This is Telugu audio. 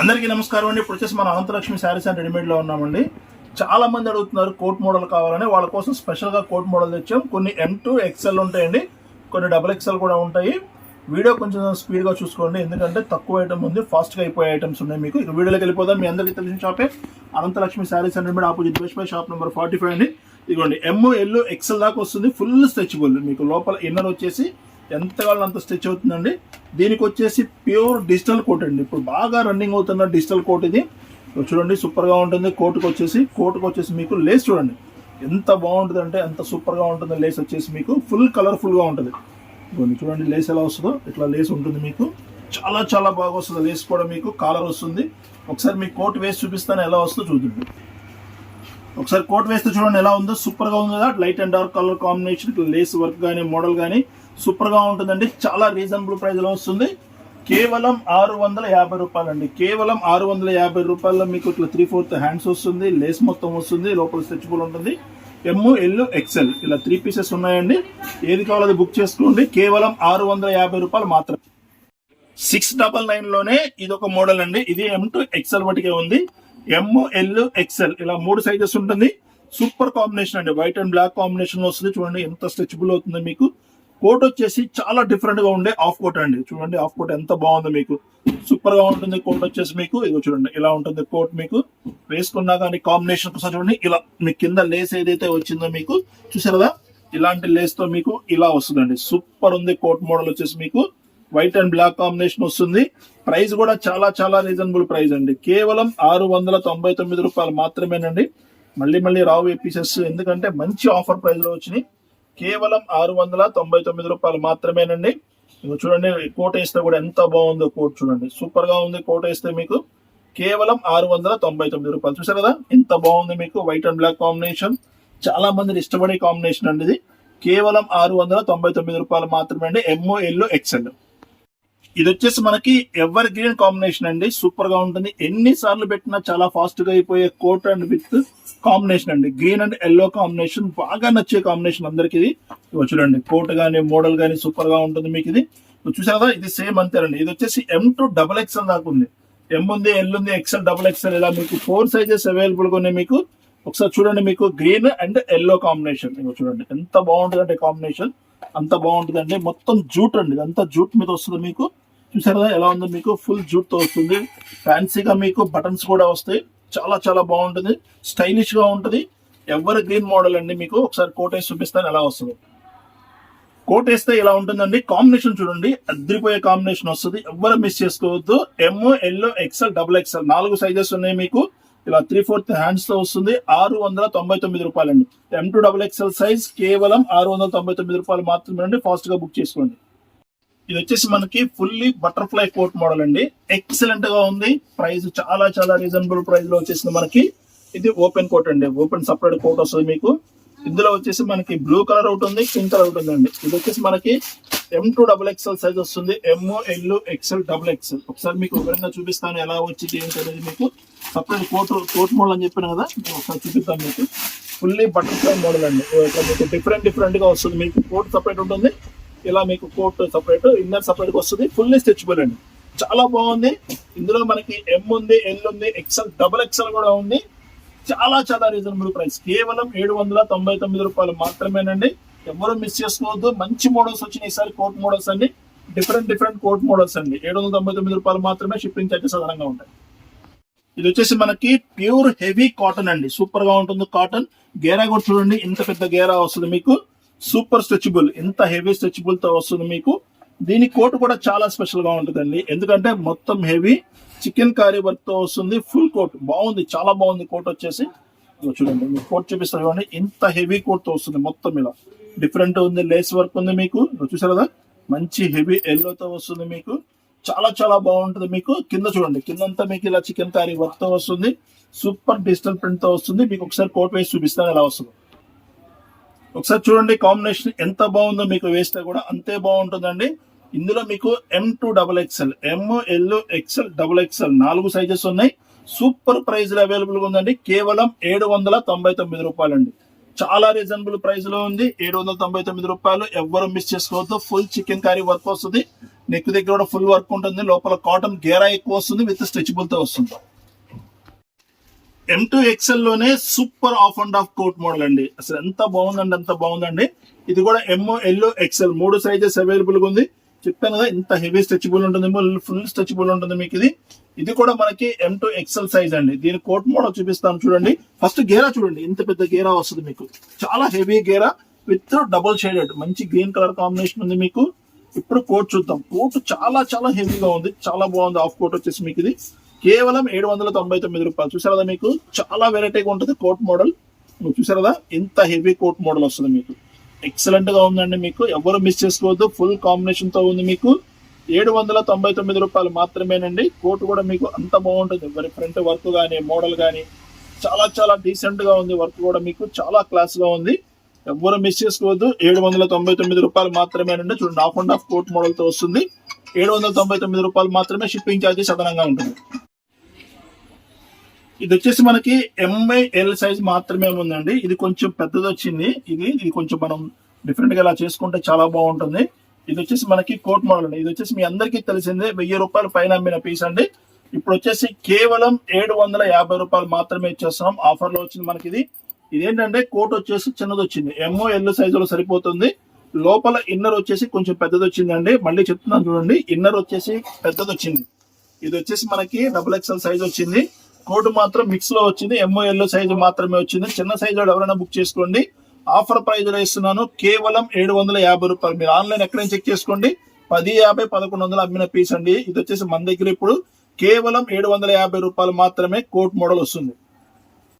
అందరికీ నమస్కారం అండి. ఇప్పుడు వచ్చేసి మనం అనంతలక్ష్మి శారీస్ అండ్ రెడీమేడ్లో ఉన్నామండి. చాలా మంది అడుగుతున్నారు కోట్ మోడల్ కావాలని. వాళ్ళ కోసం స్పెషల్గా కోట్ మోడల్ తెచ్చాం. కొన్ని ఎం టూ ఎక్స్ఎల్ ఉంటాయండి. కొన్ని డబుల్ ఎక్స్ఎల్ కూడా ఉంటాయి. వీడియో కొంచెం స్పీడ్గా చూసుకోండి. ఎందుకంటే తక్కువ ఐటమ్ ఉంది. ఫాస్ట్గా అయిపోయే ఐటమ్స్ ఉన్నాయి మీకు. ఇక వీడియోలోకి వెళ్ళిపోదాం. మీ అందరికీ తెలిసిన షాపే Ananthalakshmi saris and readymade opposite best buy shop number forty five అండి. ఇదిగోండి. ఎమ్ ఎల్ ఎక్స్ఎల్ దాకా వస్తుంది. ఫుల్ స్ట్రెచబుల్ మీకు లోపల ఇన్నర్ వచ్చేసి ఎంత కావాలో అంత స్ట్రెచ్ అవుతుందండి. దీనికి వచ్చేసి ప్యూర్ డిజిటల్ కోట్ అండి. ఇప్పుడు బాగా రన్నింగ్ అవుతున్న డిజిటల్ కోట్ ఇది. చూడండి సూపర్గా ఉంటుంది. కోటుకు వచ్చేసి కోటుకు వచ్చేసి మీకు లేస్ చూడండి. ఎంత బాగుంటుంది అంటే ఎంత సూపర్గా ఉంటుంది లేస్ వచ్చేసి మీకు ఫుల్ కలర్ఫుల్గా ఉంటుంది. చూడండి లేస్ ఎలా వస్తుందో. ఇట్లా లేస్ ఉంటుంది మీకు. చాలా చాలా బాగా వస్తుంది. లేస్ కూడా మీకు కాలర్ వస్తుంది. ఒకసారి మీ కోట్ వేసి చూపిస్తాను ఎలా వస్తుందో చూద్దాం ఒకసారి కోట్ వేస్తే చూడండి ఎలా ఉందో. సూపర్గా ఉంది కదా. Light and dark colour combination lace work కానీ మోడల్ కానీ సూపర్గా ఉంటుందండి. చాలా రీజనబుల్ ప్రైస్లో వస్తుంది. కేవలం ఆరు వందల యాభై రూపాయలండి. కేవలం ఆరు వందల యాభై రూపాయల్లో మీకు ఇట్లా త్రీ ఫోర్త్ హ్యాండ్స్ వస్తుంది. లేస్ మొత్తం వస్తుంది. లోపల స్ట్రెచబుల్ ఉంటుంది. ఎమ్ ఎల్ ఎక్సెల్ ఇలా త్రీ పీసెస్ ఉన్నాయండి. ఏది కావాలో అది బుక్ చేసుకోండి. కేవలం ఆరు వందల యాభై రూపాయలు మాత్రమే. సిక్స్ డబల్ నైన్లోనే ఇది ఒక మోడల్ అండి. ఇది ఎం టు ఎక్సెల్ మటుకే ఉంది. ఎమ్ ఎల్ ఎక్స్ఎల్ ఇలా మూడు సైజెస్ ఉంటుంది. సూపర్ కాంబినేషన్ అండి. వైట్ అండ్ బ్లాక్ కాంబినేషన్ వస్తుంది. చూడండి ఎంత స్ట్రెచబుల్ అవుతుంది మీకు. కోట్ వచ్చేసి చాలా డిఫరెంట్గా ఉండే ఆఫ్ కోట్ అండి. చూడండి ఆఫ్ కోట్ ఎంత బాగుందో మీకు. సూపర్గా ఉంటుంది కోట్ వచ్చేసి మీకు. ఇదిగో చూడండి ఇలా ఉంటుంది కోట్ మీకు. వేసుకున్నా కానీ కాంబినేషన్ కోసం చూడండి. ఇలా మీ కింద లేస్ ఏదైతే వచ్చిందో మీకు చూసారు కదా? ఇలాంటి లేస్తో మీకు ఇలా వస్తుందండి. సూపర్ ఉంది కోట్ మోడల్ వచ్చేసి మీకు. వైట్ అండ్ బ్లాక్ కాంబినేషన్ వస్తుంది. ప్రైస్ కూడా చాలా చాలా రీజనబుల్ ప్రైస్ అండి. కేవలం ఆరు వందల తొంభై తొమ్మిది రూపాయలు మాత్రమేనండి. మళ్ళీ మళ్ళీ రావు ఏ పీసెస్ ఎందుకంటే మంచి ఆఫర్ ప్రైస్లో వచ్చినాయి. కేవలం ఆరు వందల తొంభై తొమ్మిది రూపాయలు మాత్రమేనండి. చూడండి కోట్ వేస్తే కూడా ఎంత బాగుందో కోట్ చూడండి. సూపర్గా ఉంది కోట్ వేస్తే మీకు కేవలం ఆరు వందల తొంభై తొమ్మిది రూపాయలు. చూసారు కదా ఎంత బాగుంది మీకు వైట్ అండ్ బ్లాక్ కాంబినేషన్. చాలా మంది ఇష్టపడే కాంబినేషన్ అండి ఇది. కేవలం ఆరు వందల తొంభై తొమ్మిది రూపాయలు మాత్రమే అండి ఎంఓ ఎల్ ఎక్సెల్ ఇది వచ్చేసి మనకి ఎవర్ గ్రీన్ కాంబినేషన్ అండి. సూపర్గా ఉంటుంది. ఎన్ని సార్లు పెట్టినా చాలా ఫాస్ట్గా అయిపోయే కోట్ అండ్ విత్ కాంబినేషన్ అండి. గ్రీన్ అండ్ ఎల్లో కాంబినేషన్ బాగా నచ్చే కాంబినేషన్ అందరికి ఇది. చూడండి కోట్ గానీ మోడల్ గానీ సూపర్గా ఉంటుంది మీకు ఇది. చూసారా ఇది సేమ్ అంతేనండి. ఇది వచ్చేసి ఎం టు డబల్ ఎక్స్ఎల్ దాకా ఉంది. ఎం ఉంది ఎల్ ఉంది ఎక్స్ఎల్ డబల్ ఎక్స్ఎల్ ఇలా మీకు ఫోర్ సైజెస్ అవైలబుల్ గానే మీకు. ఒకసారి చూడండి మీకు గ్రీన్ అండ్ ఎల్లో కాంబినేషన్ చూడండి ఎంత బాగుంటుంది అంటే కాంబినేషన్ అంత బాగుంటుందండి. మొత్తం జూట్ అండి. అంత జూట్ మీద వస్తుంది మీకు. చూసారా? ఎలా ఉందో? మీకు ఫుల్ జూట్తో వస్తుంది. ఫ్యాన్సీగా మీకు బటన్స్ కూడా వస్తాయి. చాలా చాలా బాగుంటుంది. స్టైలిష్గా ఉంటుంది. ఎవర్ గ్రీన్ మోడల్ అండి మీకు. ఒకసారి కోట్ వేసి చూపిస్తాను ఎలా వస్తుంది. కోట్ వేస్తే ఇలా ఉంటుందండి? కాంబినేషన్ చూడండి. అద్రిపోయే కాంబినేషన్ వస్తుంది. ఎవరు మిస్ చేసుకోవద్దు. M L XL double XL నాలుగు సైజెస్ ఉన్నాయి మీకు. ఇలా త్రీ ఫోర్త్ హ్యాండ్స్తో వస్తుంది. ఆరు వందల తొంభై తొమ్మిది రూపాయలండి. M to double XL size కేవలం ఆరు వందల తొంభై తొమ్మిది రూపాయలు మాత్రమే ఫాస్ట్గా బుక్ చేసుకోండి. ఇది వచ్చేసి మనకి ఫుల్లీ బటర్ఫ్లై కోట్ మోడల్ అండి. ఎక్సలెంట్గా ఉంది. ప్రైస్ చాలా చాలా రీజనబుల్ ప్రైస్లో వచ్చేసింది మనకి. ఇది ఓపెన్ కోట్ అండి. ఓపెన్ సపరేట్ కోట్ వస్తుంది మీకు. ఇందులో వచ్చేసి మనకి బ్లూ కలర్ ఒకటి ఉంది పింక్ కలర్ ఒకటి ఉందండి. ఇది వచ్చేసి మనకి M to double XL size వస్తుంది. M L XL double XL ఒకసారి మీకు వివరంగా చూపిస్తాను ఎలా వచ్చింది ఏంటి అనేది మీకు. సపరేట్ కోట్ కోట్ మోడల్ అని చెప్పాను కదా ఒకసారి చూపిస్తాను మీకు. ఫుల్లీ బటర్ఫ్లై మోడల్ అండి. మీకు డిఫరెంట్ డిఫరెంట్గా వస్తుంది మీకు. కోట్ సపరేట్ ఉంటుంది. ఇలా మీకు కోట్ సపరేట్ ఇన్నర్ సపరేట్ వస్తుంది. ఫుల్లీ స్ట్రెచబుల్ అండి చాలా బాగుంది. ఇందులో మనకి ఎం ఉంది ఎల్ ఉంది ఎక్సెల్ డబుల్ ఎక్సెల్ కూడా ఉంది. చాలా చాలా రీజనబుల్ ప్రైస్ కేవలం ఏడు వందల తొంభై తొమ్మిది రూపాయలు మాత్రమేనండి. ఎవరు మిస్ చేసుకోవద్దు. మంచి మోడల్స్ వచ్చినాయి ఈసారి కోట్ మోడల్స్ అండి. డిఫరెంట్ డిఫరెంట్ కోట్ మోడల్స్ అండి. ఏడు వందల తొంభై తొమ్మిది రూపాయలు మాత్రమే షిప్పింగ్ చార్జెస్ అదనంగా ఉంటాయి. ఇది వచ్చేసి మనకి ప్యూర్ హెవీ కాటన్ అండి. సూపర్గా ఉంటుంది కాటన్ గేరా కూడా చూడండి. ఇంత పెద్ద గేరా వస్తుంది మీకు. సూపర్ స్ట్రెచబుల్ ఇంత హెవీ స్ట్రెచబుల్తో వస్తుంది మీకు. దీని కోట్ కూడా చాలా స్పెషల్గా ఉంటుందండి. ఎందుకంటే మొత్తం హెవీ చికెన్ కర్రీ వర్క్తో వస్తుంది. ఫుల్ కోట్ బాగుంది చాలా బాగుంది కోట్ వచ్చేసి. చూడండి మీకు కోట్ చూపిస్తారు చూడండి. ఇంత హెవీ కోట్తో వస్తుంది మొత్తం ఇలా. డిఫరెంట్ ఉంది లేస్ వర్క్ ఉంది మీకు. ఇదిగో చూసారు కదా? మంచి హెవీ ఎల్లో తో వస్తుంది మీకు. చాలా చాలా బాగుంటుంది మీకు. కింద చూడండి కిందంతా మీకు ఇలా చికెన్ కర్రీ వర్క్తో వస్తుంది. సూపర్ డిజిటల్ ప్రింట్తో వస్తుంది. మీకు ఒకసారి కోట్ వేసి చూపిస్తాను ఎలా వస్తుంది. ఒకసారి చూడండి కాంబినేషన్ ఎంత బాగుందో మీకు వేస్తే కూడా అంతే బాగుంటుందండి. ఇందులో మీకు M to double XL M L XL double XL నాలుగు సైజెస్ ఉన్నాయి. సూపర్ ప్రైస్ అవైలబుల్గా ఉందండి. కేవలం ఏడు వందల తొంభై తొమ్మిది రూపాయలండి. చాలా రీజనబుల్ ప్రైస్లో ఉంది. ఏడు వందల తొంభై తొమ్మిది రూపాయలు ఎవరు మిస్ చేసుకోవద్దు. ఫుల్ చికెన్ కర్రీ వర్క్ వస్తుంది. నెక్ దగ్గర కూడా ఫుల్ వర్క్ ఉంటుంది. లోపల కాటన్ గేరా ఎక్కువ వస్తుంది. విత్ స్ట్రెచబుల్తో వస్తుంది. M to ఎక్సెల్లోనే super half and half coat model అండి. అసలు ఎంత బాగుందండి ఎంత బాగుందండి. ఇది కూడా ఎంఓ ఎల్ ఎక్సెల్ మూడు సైజెస్ అవైలబుల్గా ఉంది. చెప్పాను కదా ఇంత హెవీ స్ట్రెచబుల్ ఉంటుంది ఫుల్ స్ట్రెచబుల్ ఉంటుంది మీకు ఇది. ఇది కూడా మనకి ఎం టూ ఎక్సెల్ సైజ్ అండి. దీని కోట్ మోడల్ చూపిస్తాను చూడండి. ఫస్ట్ గేరా చూడండి ఇంత పెద్ద గేరా వస్తుంది మీకు. చాలా హెవీ గేరా విత్ డబుల్ షేడెడ్ మంచి గ్రీన్ కలర్ కాంబినేషన్ ఉంది మీకు. ఇప్పుడు కోట్ చూద్దాం. కోట్ చాలా చాలా హెవీగా ఉంది. చాలా బాగుంది. ఆఫ్ కోట్ వచ్చేసి మీకు ఇది. కేవలం ఏడు వందల తొంభై తొమ్మిది రూపాయలు. చూసారదా మీకు? చాలా వెరైటీగా ఉంటుంది కోట్ మోడల్. నువ్వు చూసారదా ఇంత హెవీ కోట్ మోడల్ వస్తుంది మీకు. ఎక్సలెంట్గా ఉందండి మీకు. ఎవరు మిస్ చేసుకోవద్దు. ఫుల్ కాంబినేషన్తో ఉంది మీకు. ఏడు వందల తొంభై తొమ్మిది రూపాయలు మాత్రమేనండి. కోట్ కూడా మీకు అంత బాగుంటుంది. మరి ఫ్రంట్ వర్క్ కానీ మోడల్ కానీ చాలా చాలా డీసెంట్గా ఉంది వర్క్ కూడా మీకు. చాలా క్లాస్గా ఉంది. ఎవ్వరు మిస్ చేసుకోవద్దు. ఏడు వందల తొంభై తొమ్మిది రూపాయలు మాత్రమేనండి. చూడండి హాఫ్ అండ్ హాఫ్ కోట్ మోడల్తో వస్తుంది. ఏడు వందల తొంభై తొమ్మిది రూపాయలు మాత్రమే షిప్పింగ్ ఛార్జెస్ అదనంగా ఉంటుంది. ఇది వచ్చేసి మనకి ఎంఐ ఎల్ సైజ్ మాత్రమే ఉందండి. ఇది కొంచెం పెద్దది వచ్చింది. ఇది ఇది కొంచెం మనం డిఫరెంట్గా ఇలా చేసుకుంటే చాలా బాగుంటుంది. ఇది వచ్చేసి మనకి కోట్ మోడల్ అండి. ఇది వచ్చేసి మీ అందరికీ తెలిసిందే వెయ్యి రూపాయలు పైన అమ్మిన పీస్ అండి. ఇప్పుడు వచ్చేసి కేవలం ఏడు వందల యాభై రూపాయలు మాత్రమే ఇచ్చేస్తున్నాం. ఆఫర్లో వచ్చింది మనకి ఇది. ఇదేంటంటే కోట్ వచ్చేసి చిన్నది వచ్చింది. ఎంఓ ఎల్ సైజులో సరిపోతుంది. లోపల ఇన్నర్ వచ్చేసి కొంచెం పెద్దది వచ్చిందండి. మళ్ళీ చెప్తున్నాను చూడండి. ఇన్నర్ వచ్చేసి పెద్దది వచ్చింది. ఇది వచ్చేసి మనకి డబుల్ ఎక్స్ఎల్ సైజ్ వచ్చింది. కోటు మాత్రం మిక్స్లో వచ్చింది ఎంఓ ఎల్ సైజ్ మాత్రమే వచ్చింది. చిన్న సైజ్ ఎవరైనా బుక్ చేసుకోండి. ఆఫర్ ప్రైజ్లో ఇస్తున్నాను? కేవలం ఏడు వందల యాభై రూపాయలు. మీరు ఆన్లైన్ ఎక్కడైనా చెక్ చేసుకోండి. పది యాభై పదకొండు వందలు అమ్మిన పీస్ అండి. ఇది వచ్చేసి మన దగ్గర ఇప్పుడు కేవలం ఏడు వందల యాభై రూపాయలు మాత్రమే కోట్ మోడల్ వస్తుంది.